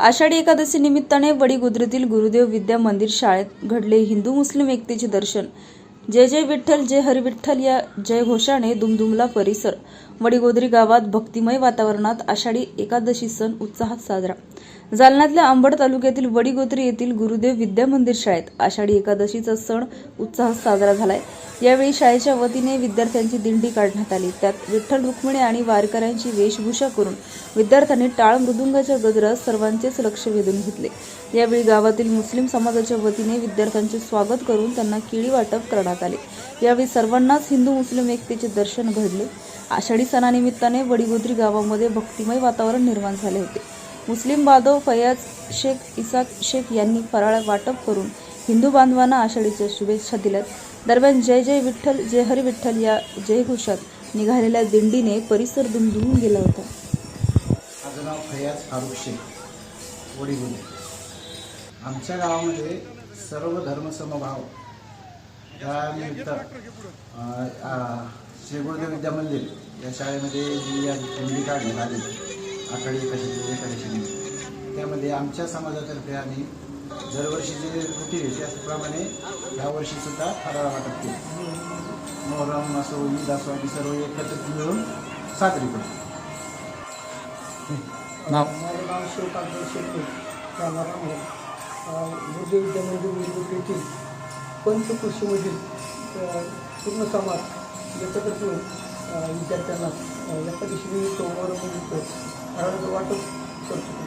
आषाढी एकादशी निमित्ताने वडीगुद्रीतील गुरुदेव विद्या मंदिर शाळेत घडले हिंदू मुस्लिम एकतेचे दर्शन. जय जय विठ्ठल जय हरिविठ्ठल या या जयघोषाने दुमदुमला परिसर. वडीगोद्री गावात भक्तिमय वातावरणात आषाढी एकादशी सण उत्साहात साजरा. जालन्यातल्या अंबड तालुक्यातील वडीगोत्री येथील गुरुदेव विद्या मंदिर शाळेत आषाढी एकादशीचा सण उत्साहात साजरा झालाय. यावेळी शाळेच्या वतीने विद्यार्थ्यांची दिंडी काढण्यात आली. त्यात विठ्ठल रुक्मिणी आणि वारकऱ्यांची वेशभूषा करून विद्यार्थ्यांनी टाळ मृदुंगाच्या गजरात सर्वांचेच लक्ष वेधून घेतले. यावेळी गावातील मुस्लिम समाजाच्या वतीने विद्यार्थ्यांचे स्वागत करून त्यांना किळी वाटप करण्यात आले. यावेळी सर्वांनाच हिंदू मुस्लिम एकतेचे दर्शन घडले. आषाढी सणानिमित्ताने वडीगोत्री गावामध्ये भक्तिमय वातावरण निर्माण झाले होते. मुस्लिम बांधव फयाज शेख इसाक शेख यांनी फराळ वाटप करून हिंदू बांधवांना आषाढीच्या शुभेच्छा दिल्यात. दरम्यान जय जय विठ्ठल जय हरी विठ्ठल या जयघोषात निघालेल्या दिंडीने परिसर दुमदुमून गेला होता. माझं नाव फयाज फारुख शेख वडीगुले आमच्या गावामध्ये सर्व धर्मसमभाव त्यानिमित्त श्री गुरुदेव विद्या मंदिर या शाळेमध्ये जी या दिंडी काढण्यात आली. आषाढी कशी एकादशी त्यामध्ये आमच्या समाजातर्फे आम्ही दरवर्षी जे रुटीन आहे त्याचप्रमाणे यावर्षीसुद्धा फराळ वाटप केलं. मोहरम असो ईद असो आम्ही सर्व एकत्रित मिळून साजरी करतो नाव? माझं नाव शिवकांत शेट्टी. राहणार गुरुदेव विद्या मंदिर मुलभूत येथील पंचकृषीमधील पूर्ण समाज एकत्र येऊन विद्यार्थ्यांना अ, एकादशी निमित्त मोहरम वाटप करतो.